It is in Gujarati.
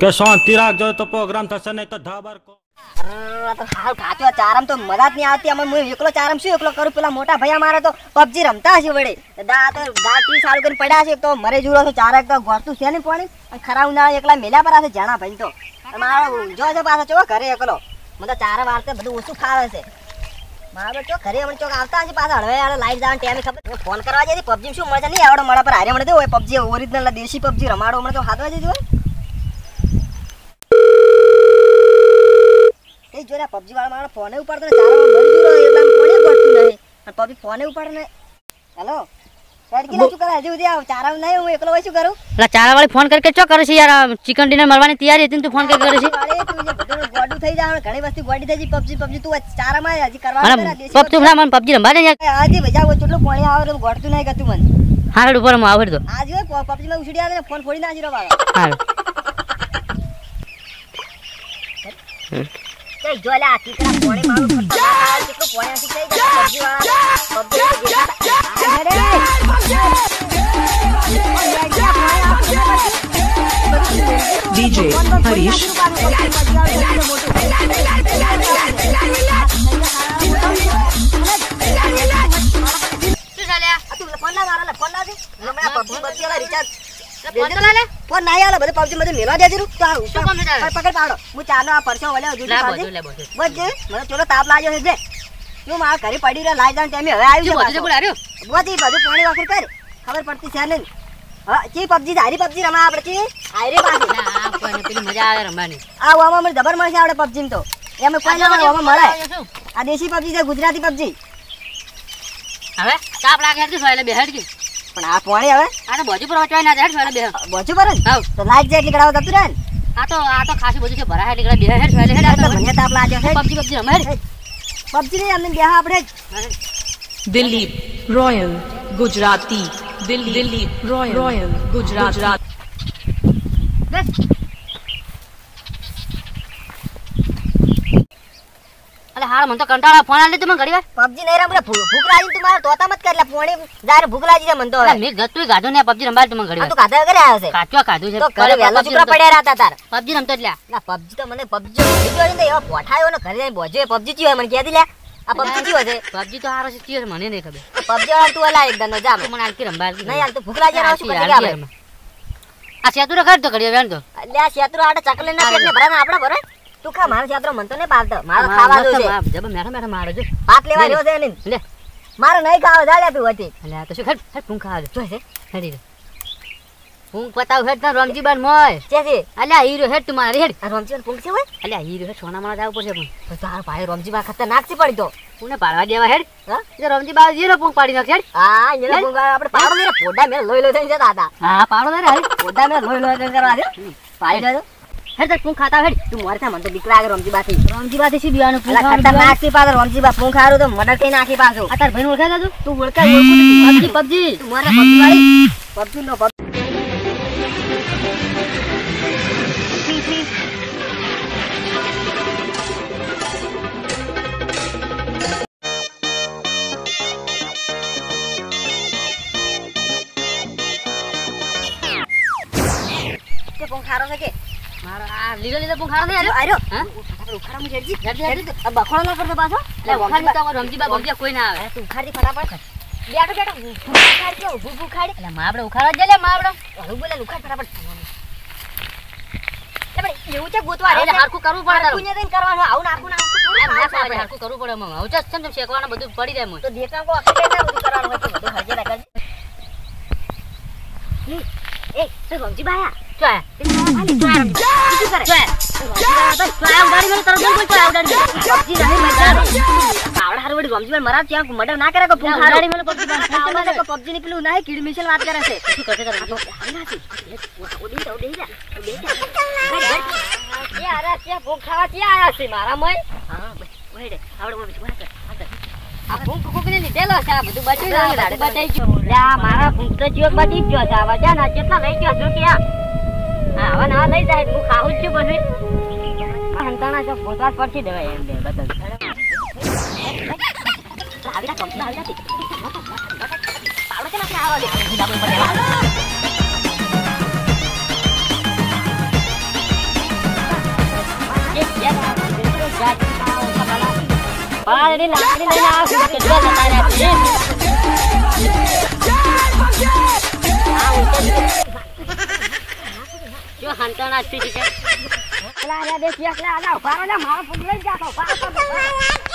કે શાંતિ રાખજો તો પ્રોગ્રામ થશે, નહીં તો ધાબર કો ચારમ તો મજા જ આવતી. અમે હું એકલો ચારમ શું એકલો કરું? પેલા મોટા ભાઈ અમારે તો પબજી રમતા હશે વડે દા તો દા ત્રીસ સારું કરીને પડ્યા છે, તો મરે જુરો છે, ચાર એક તો છે ને પાણી. અને ખરા ઉનાળા એકલા મેલા પર છે જાણા ભાઈ તો. મારા જો છે ચો ઘરે એકલો. મને તો ચારે વાળતે બધું ઓછું ખાવે છે. મારો ચો ઘરે હમણાં પાછા હવે યાર લાઈટ જવાનું ટાઈમે ફોન કરવા જઈએ પબજી શું છે નહીં આવડે મળે પર. હારે મળે તો હોય પબજી ઓરિજિનલ દેશી પબજી રમાડો મળે તો હાથવા જતી હોય. એ જોડે પબજી વાળા મારા ફોને ઉપાડતો ને ચારો મરી જુરો એટલે કોણે પડતું નહીં. અને પબજી ફોને ઉપાડે ને હેલો? રડકી શું કરે? હજુ સુધી આવ. ચારા નહીં હું એકલો હોય શું કરું? એટલે ચારા વાળી ફોન કરી ચો કરે છે યાર? ચિકન ડિનર મળવાની તૈયારી હતી તું ફોન કરી કરે છે? તું જે ગોડું થઈ જાય ઘણી વસ્તુ ગોડી થઈ પબજી પબજી. તું ચારા ચારામાં હજી કરવા પબ તું મને પબજી રમવા યાર. આજે ભજા કેટલું પાણી આવે તો ગોડતું નહીં ગતું મને. હાલ ઉપર હું આવડ દો આજે પબજી માં ઉછડી આવે ને ફોન ફોડી નાખી રહ્યો બાબા તે જો લે આ ટીકડા પોણે મારું કેટલું પોણે આથી થઈ પબજી DJ Harish ફોન ના મારા ફોન ના દે હમણાં પબજી વાળા રિચાર્જ ફોન નહીં આલે બધું પબજી બધું મેળવા દેજે તો. આ શું છે પકડ પકડ પાડો. હું ચાનો આ પરસો વળ્યો હજુ લે પાડજે. બધું લે બધું બસ જે. મને ચોલો તાપ લાગ્યો છે જે. તું મારા ઘરે પડી રહ્યો લાઈ જાણ ટાઈમે હવે આવ્યું છે બધું બોલાર્યો બધી બધું પાણી વાખર કર ખબર પડતી છે નહીં. હા ચી પબજી હારી પબજી રમા આપણે ચી? આ કોઈને પેલી મજા આવે રમવાની. આ ઓમાં મને જબર મળશે આપણે પબજી તો. એમ કોઈ ના મળે. ઓમાં મળે આ દેશી પબજી છે ગુજરાતી પબજી. હવે તાપ લાગે બેહેડ પણ આ પાણી હવે? આ તો બોજુ પર વચવાય ના હેડ સોયલે બેહ. બોચું પર જ? હાવ. તો લાઈટ જાય નીકળાવ થતું રહે આ તો આ તો ખાસી બોજુ છે ભરા હેડ નીકળે બે હેડ સોયલે હેડ તો. મને તાપ લાગ્યો છે પબજી પબજી રમે પબજી નહીં અમને બેહા આપણે Delhi royal Gujarati. Delhi Delhi royal royal Gujarat. Gujarat અરે હાલ મને તો કંટાળા ફોન આલે તું મને ઘડી વાર પબજી નહીં રમડે ભૂખ લાગી તું મારે તોતા મત કરલા એટલે જાર ભૂખ લાગી મને તો મે ગતું ગાધું ને પબજી રમવા તું મને ઘડી વાર તું ગાધા વગર આવ્યો છે. કાચો કાધું છે. તો ઘરે વહેલો છોકરા પડ્યા હતા તાર. પબજી રમતો એટલે. ના પબજી તો મને પબજી ગયો ને એવા પોઠાયો ને ઘરે જઈને બોજે પબજી ચી મને કહી લે. આ પબજી ચી છે? પબજી તો હારો છે ચીયો મને નહીં ખબર. પબજી વાળા તું અલા એકદમ જા મને આલતી રમવા નહીં આલ તું ભૂખ લાગી રહ્યો છું આ સેતુ ઘર તો ઘડી વેણ તો. અલ્યા સેતુરો આડે ચકલે ના પેટ ને ભરાને આપણે ભરે તું ખા મારો શેત્રો મન તો ને પાલતો મારો ખાવા દો છે. જબ મેઠા મેઠા મારો જો. પાક લેવા રહ્યો છે ને લે. મારો નહીં ખાવા જા તું હતી એટલે તો શું હેડ હેડ પૂંખ ખાવા દે. છે? હેડી પૂંખ પતાવ હેડ તાર રમજી બાન મોય. છે છે. અલ્યા હીરો હેડ તું મારી હેડ. રમજી બાન પૂંખ છે હોય? અલ્યા હીરો હેડ સોના મારા જાવ પડશે પણ. તાર ભાઈ રમજી બા ખતરનાક છે પડી તો. પુને પાડવા દેવા હેડ? હા? જો રમજી બા જીરો પૂંખ પાડી નાખ હેડ. હા એને પૂંખ આપણે પાડો ને પોડા મેં લોહી લોહી થઈ જતા હતા. હા પાડો ને રે પોડા મે લોહી લોહી થઈ કરવા દે પાડી. દે હેડ તું ખાતા હેડ. તું મારે થા મને તો બીક લાગે રમજી બાથી. રમજી બાદ શું પૂંખ ખતરનાક પાછો રમજી બા પૂંખ હારું તો મર્ડર થઈ નાખી પાછો. આ તાર ભાઈ ઓળખાય તું તું ઓળખાય પબજી પબજી. તું મોરે પબજી વાળી પબજી નો પબજી કે છે આ લીલો લીલો પૂંખ ખાવા દે આર્યો હા? ઉખાડા મુજે હેડજી હેડજી, હેડજી. આ બખોડો ના કરતો પાછો. એટલે વખાણ તો રમજી બા બમજી કોઈ ના આવે. તું ઉખાડી ફટાફટ બેઠો બેઠો. ઉખાડ કે ઉભું ઉભું ઉખાડ. એટલે માબડો ઉખાડો જ માબડો હું બોલે ઉખાડ ફટાફટ એવું છે ગોતવા એટલે હારખું કરવું પડે તારું. કુને દઈને કરવાનું આવું નાખું નાખું થોડું ના કરવું પડે મમ આવું છે ને શેકવાનું બધું પડી જાય મમ તો દેખાવ કો અખે ના બધું કરવાનું હોય તો બધું હજે રાખજે એ તે બાયા રહી ના કરે. મારા? ભૂખ તો જીવક બધી જ ગયો છે. કેટલા લઈ ગયો છું ક્યાં આવા લઈ જાય, હું ખાવું જ છું પછી. અંતાણા દેવાય એમ બે બતન આવી ના પોતાના જ થઈ ગયા બે પિયાસ લે આલા ઉભારો લે મારો ફૂટ લઈ જા તો ઉભારો તો ઉભારો